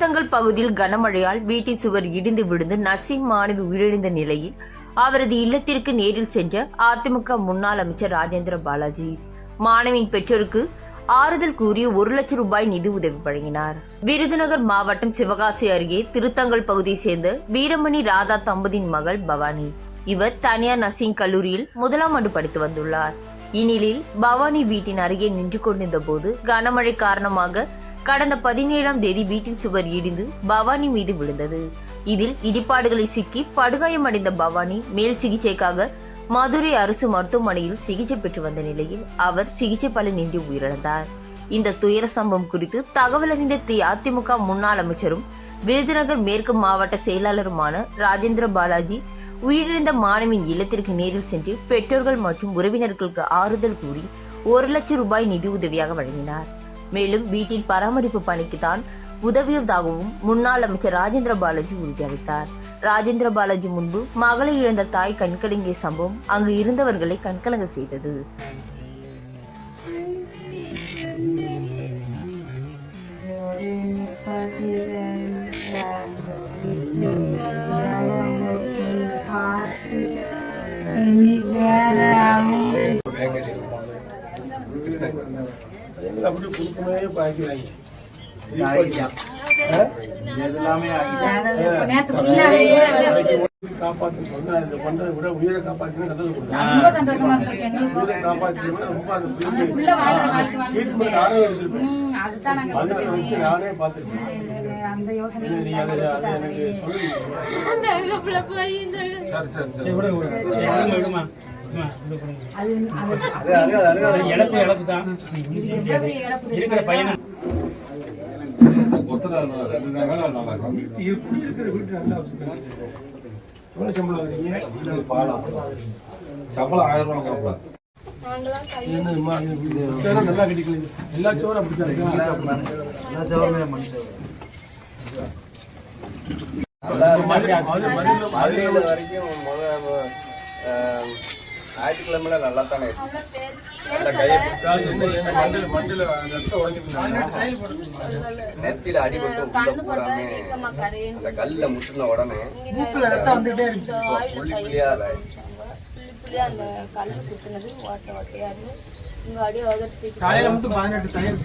பகுதியில் கனமழையால் வீட்டின் சுவர் இடிந்து விழுந்து நர்சிங் மாணவி உயிரிழந்த நிலையில் அவரது இல்லத்திற்கு நேரில் சென்ற அதிமுக முன்னாள் அமைச்சர் ராஜேந்திர பாலாஜி. மாணவியின் பெற்றோருக்கு ஆறுதல் கூறி ஒரு லட்சம் ரூபாய் நிதி உதவி வழங்கினார். விருதுநகர் மாவட்டம் சிவகாசி அருகே திருத்தங்கல் பகுதியை சேர்ந்த வீரமணி ராதா தம்பதியின் மகள் பவானி. இவர் தனியார் நர்சிங் கல்லூரியில் முதலாம் ஆண்டு படித்து வந்துள்ளார். இந்நிலையில் பவானி வீட்டின் அருகே நின்று கொண்டிருந்த போது கனமழை காரணமாக கடந்த பதினேழாம் தேதி வீட்டின் சுவர் இடிந்து பவானி மீது விழுந்தது. இதில் இடிபாடுகளை சிக்கி படுகாயமடைந்த பவானி மேல் சிகிச்சைக்காக மதுரை அரசு மருத்துவமனையில் சிகிச்சை பெற்று வந்த நிலையில் அவர் சிகிச்சை பலனின்றி உயிரிழந்தார். இந்த துயர சம்பவம் குறித்து தகவல் அறிந்த தி அதிமுக முன்னாள் அமைச்சரும் விருதுநகர் மேற்கு மாவட்ட செயலாளருமான ராஜேந்திர பாலாஜி உயிரிழந்த மாணவியின் இல்லத்திற்கு நேரில் சென்று பெற்றோர்கள் மற்றும் உறவினர்களுக்கு ஆறுதல் கூறி ஒரு லட்சம் ரூபாய் நிதி உதவியாக வழங்கினார். மேலும் வீட்டின் பராமரிப்பு பணிக்கு தான் உதவியதாகவும் முன்னாள் அமைச்சர் ராஜேந்திர பாலாஜி உறுதியளித்தார் ராஜேந்திர பாலாஜி முன்பு மகளை இழந்த தாய் கண்கலங்கிய சம்பவம் அங்கு இருந்தவர்களை கண்கலங்க செய்தது. எங்களை அப்படி கொடுக்கவே பாய்க்கிறாங்க காப்பாற்று பண்றதை விட உயிரை காப்பாற்றி நல்லது கொடுக்கும் ரொம்ப சந்தோஷமா இருக்கு எங்களுக்கும் உயிரை காப்பாற்றி ரொம்ப அந்த. ட்ரீட்மெண்ட் நானே எடுத்திருப்பேன் பதினெட்டு அந்த யோசனை இழப்பு இழப்பு தான் இருக்கிற பையனை நல்லா சம்பளம் ஆயிரம் ரூபாய் கொடுப்பேன் நல்லா கட்டிக்கலாம் எல்லா சோறும் அப்படித்தான் இருக்கு மதுரையில் வரைக்கும் ஞாயிற்றுக்கிழமையில நல்லா தானே நெத்தியில அடிபட்டு உள்ள பூராமே அந்த கல்ல முட்டின உடனே புள்ளி புள்ளியா இதாயிடுச்சு. புள்ளி அந்த கல்லு குத்துனது ஓட்ட ஓட்டையா இருந்து இங்க அடி வகர்த்தி காலையில மட்டும் பதினெட்டு தயிர்.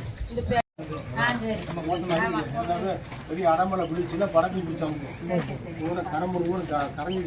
பெரிய அடமலை பிடிச்சுன்னா படக்கி பிடிச்சாங்க ஊரை கரம்பு ஊரை கரங்கி